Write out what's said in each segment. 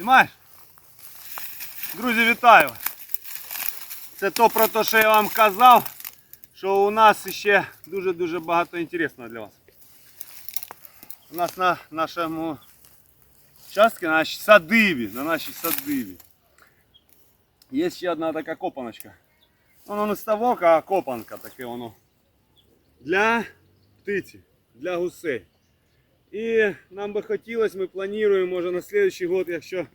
Знімаєш? Друзі, вітаю! Це то про те, що я вам казав, що у нас ще дуже-дуже багато інтересного для вас. У нас на нашому участку, на нашій садибі, на нашій садибі. Є ще одна така копаночка. Воно не ставок, а копанка таке воно. Для птиці, для гусей. І нам би хотілося, ми плануємо, може на наступний год, якщо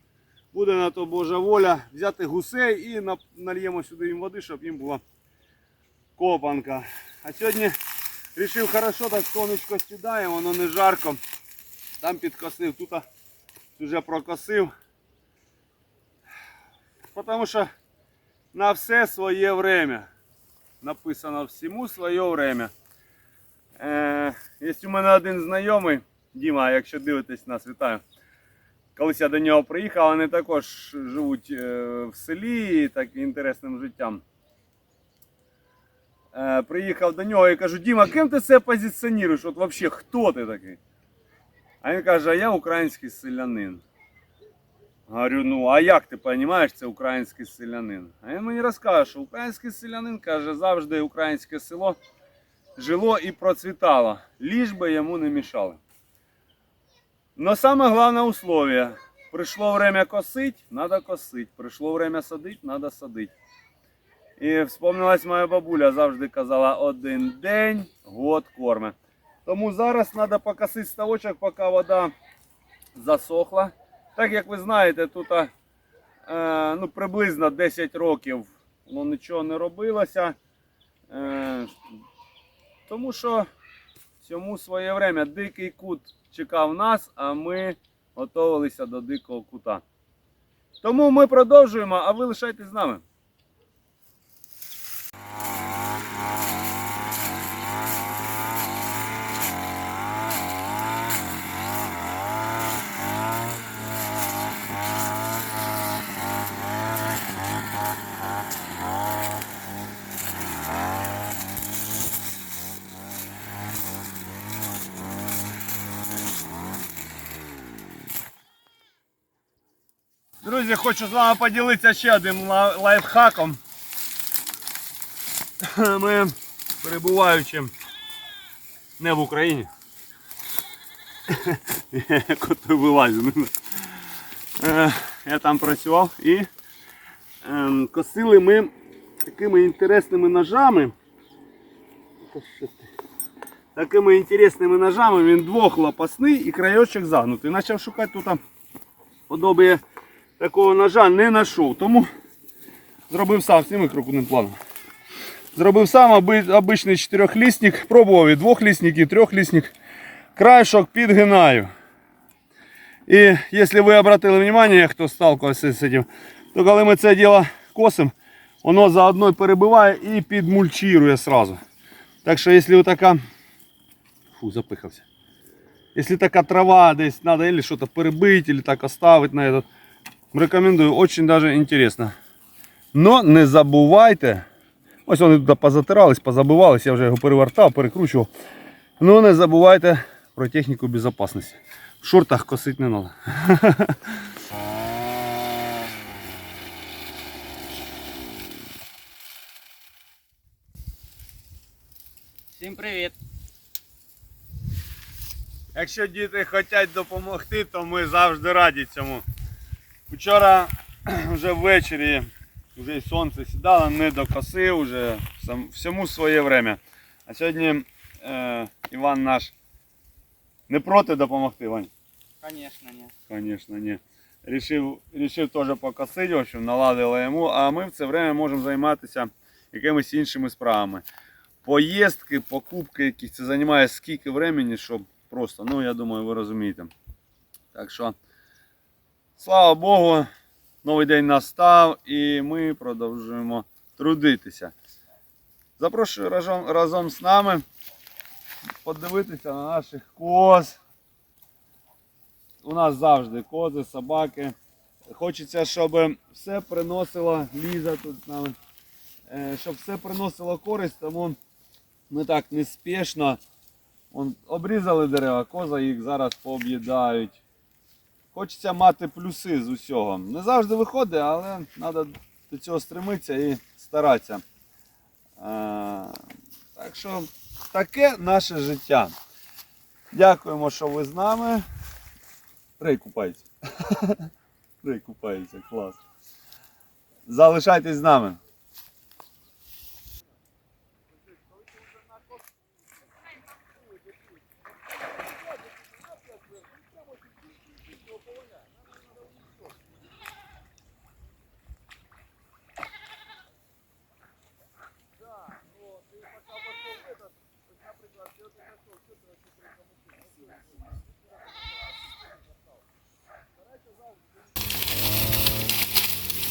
буде на то Божа воля, взяти гусей і нальємо сюди їм води, щоб їм була копанка. А сьогодні вирішив хорошо, так сонечко сідає, воно не жарко. Там підкосив, тут вже прокосив. Тому що на все своє время. Написано всьому своє время. Е, є у мене один знайомий, Діма, якщо дивитесь нас, вітаю. Колись я до нього приїхав, вони також живуть е, в селі так інтересним життям. Е, приїхав до нього і кажу, Діма, ким ти себе позиціонуєш? От взагалі, хто ти такий? А він каже, а я український селянин. Говорю, ну а як ти розумієш, це український селянин? А він мені розкаже, що український селянин каже, завжди українське село жило і процвітало, ліж би йому не мішали. Но саме головне условие. Пришло время косить, надо косить. Пришло время садить, надо садить. І вспомнилась моя бабуля, завжди казала, один день, год корме. Тому зараз треба покосити ставочок, поки вода засохла. Так як ви знаєте, тут е, ну, приблизно 10 років ну, нічого не робилося. Е, тому що цьому своє время дикий кут чекав нас, а ми готувалися до дикого кута. Тому ми продовжуємо, а ви лишайтесь з нами. Друзі, хочу з вами поділитися ще одним лайфхаком. Ми перебуваючи не в Україні. Коти вилазю. Е, Я там працював і ем, косили ми такими інтересними ножами. Такими інтересними ножами він двохлопасний і краєчок загнутий. Почав шукати тут подобає такого ножа не знайшов. Тому зробив сам сніми крокудним планом. Зробив сам оби- обичний чотирьохлісник, пробував і двохлісник, і трьохлісник. Краєшок підгинаю. І якщо ви обратили увагу, хто сталкивався з цим, то коли ми це діло косимо, воно заодно перебиває і підмульчирує сразу. Так що, якщо така. Фу, запихався. Если такая трава здесь надо или что-то перебить, или так оставить на этот, рекомендую, очень даже интересно. Но не забувайте, ось вони тут позатирались, позабивались, я вже його перевертав, перекручував. Ну не забувайте про техніку безопасности. В шортах косить не надо. Всім привіт! Якщо діти хочуть допомогти, то ми завжди раді цьому. Вчора вже ввечері вже й сонце сідало, не докосив, вже всьому своє время. А сьогодні е, Іван наш не проти допомогти, Вань? Звісно, ні. Звісно, ні. Рішив, рішив теж покосити, в общем, наладили йому, а ми в це время можемо займатися якимись іншими справами. Поїздки, покупки якісь, це займає скільки времени, що просто, ну я думаю, ви розумієте. Так що, слава Богу, новий день настав і ми продовжуємо трудитися. Запрошую разом, разом з нами подивитися на наших коз. У нас завжди кози, собаки. Хочеться, щоб все приносило, Ліза тут з нами, е, щоб все приносило користь, тому ми так неспішно обрізали дерева, коза їх зараз пооб'їдають. Хочеться мати плюси з усього. Не завжди виходить, але треба до цього стремитися і старатися. Е, так що таке наше життя. Дякуємо, що ви з нами. Рей купається. Рей купається, клас. Залишайтесь з нами.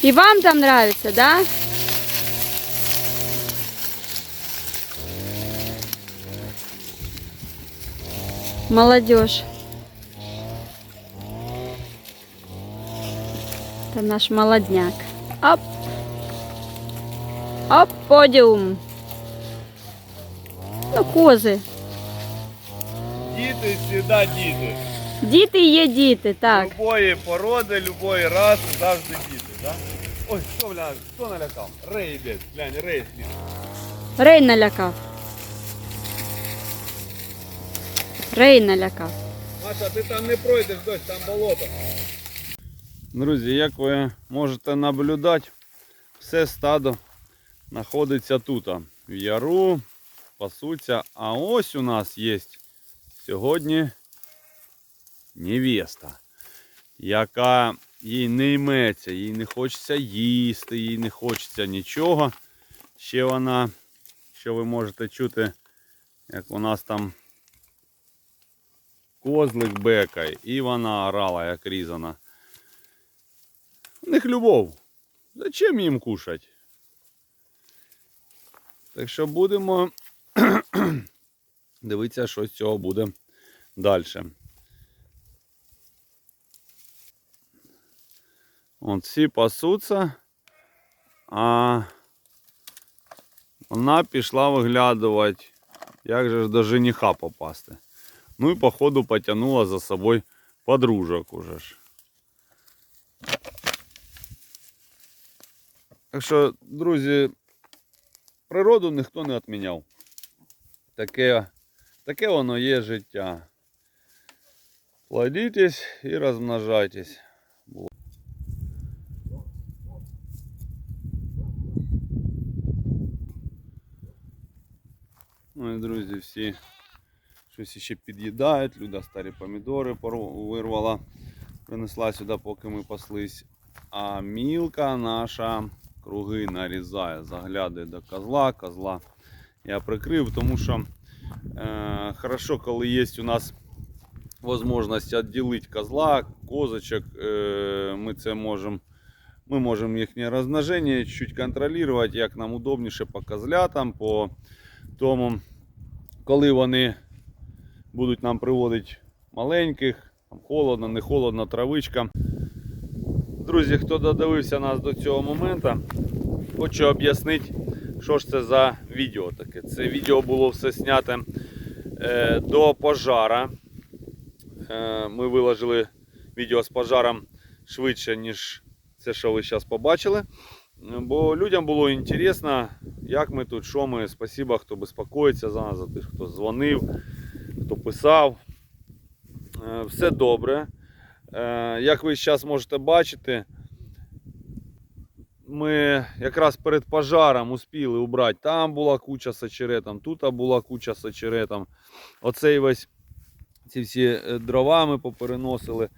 И вам там нравится, да? Молодежь. Это наш молодняк. Оп. Оп, подиум. Ну, козы. Діти, всегда діти. Діти є діти, так. Любої породи, любої раси, завжди діти, да? Ой, що, бля, хто налякав? Рей йде, глянь, рей слід. Рей налякав. Рей налякав. Маша, ти там не пройдеш дощ, там болото. Друзі, як ви можете наблюдати, все стадо знаходиться тут, в яру, пасуться. А ось у нас є сьогодні невеста, яка їй не йметься, їй не хочеться їсти, їй не хочеться нічого. Ще вона, що ви можете чути, як у нас там козлик бекає, і вона орала, як різана. У них любов. Зачем їм кушать? Так що будемо дивитися, що з цього буде далі. От всі пасуться, а вона пішла виглядувати, як же ж до жениха попасти. Ну і походу потягнула за собою подружок уже ж. Так що, друзі, природу ніхто не відміняв. Таке, таке воно є життя. Плодитесь і розмножайтесь. Друзі, всі щось ще під'їдають. Люда старі помідори вирвала, принесла сюди, поки ми паслись. А мілка наша круги нарізає, заглядає до козла. Козла я прикрив, тому що е, хорошо, коли є у нас можливість відділити козла, козочок, е, ми це можемо. Ми можемо їхнє розмноження чуть контролювати, як нам удобніше по козлятам, по тому, коли вони будуть нам приводити маленьких, там холодно, не холодно, травичка. Друзі, хто додивився нас до цього моменту, хочу об'яснити, що ж це за відео таке. Це відео було все знято е, до пожара. Е, ми виложили відео з пожаром швидше, ніж це, що ви зараз побачили. Бо людям було інтересно, як ми тут, що ми. Спасибо, хто безпокоїться за нас, за тих, хто дзвонив, хто писав. Е, Все добре. Е, Як ви зараз можете бачити, ми якраз перед пожаром успіли убрати. Там була куча з тут була куча з очеретом. Оцей весь ці всі е, дрова ми попереносили.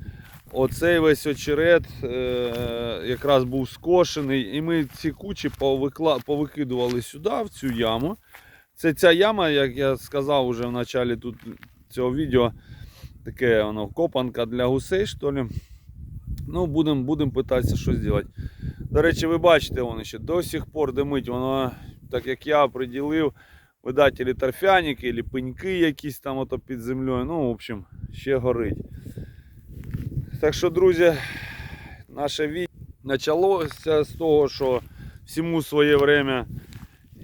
Оцей весь очерет е, якраз був скошений, і ми ці кучі повикла, повикидували сюди, в цю яму. Це ця яма, як я сказав уже в началі тут цього відео, таке воно копанка для гусей, що ли. Ну, будемо будем питатися щось зробити. До речі, ви бачите, воно ще до сих пор димить, воно, так як я оприділив, видать, торфяники, или пеньки якісь там ото під землею. Ну, в общем, ще горить. Так що, друзі, наше відео почалося з того, що всьому своє время.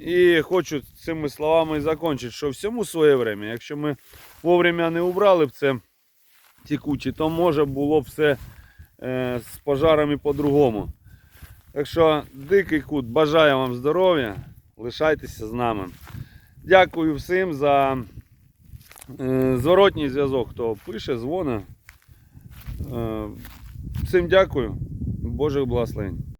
І хочу цими словами закінчити, що всьому своє время. Якщо ми вовремя не убрали б це, текучі, то може було б все е, з пожарами по-другому. Так що, дикий кут, бажаю вам здоров'я, лишайтеся з нами. Дякую всім за е, зворотній зв'язок, хто пише, дзвонить. Е, всім дякую. Божих благословень.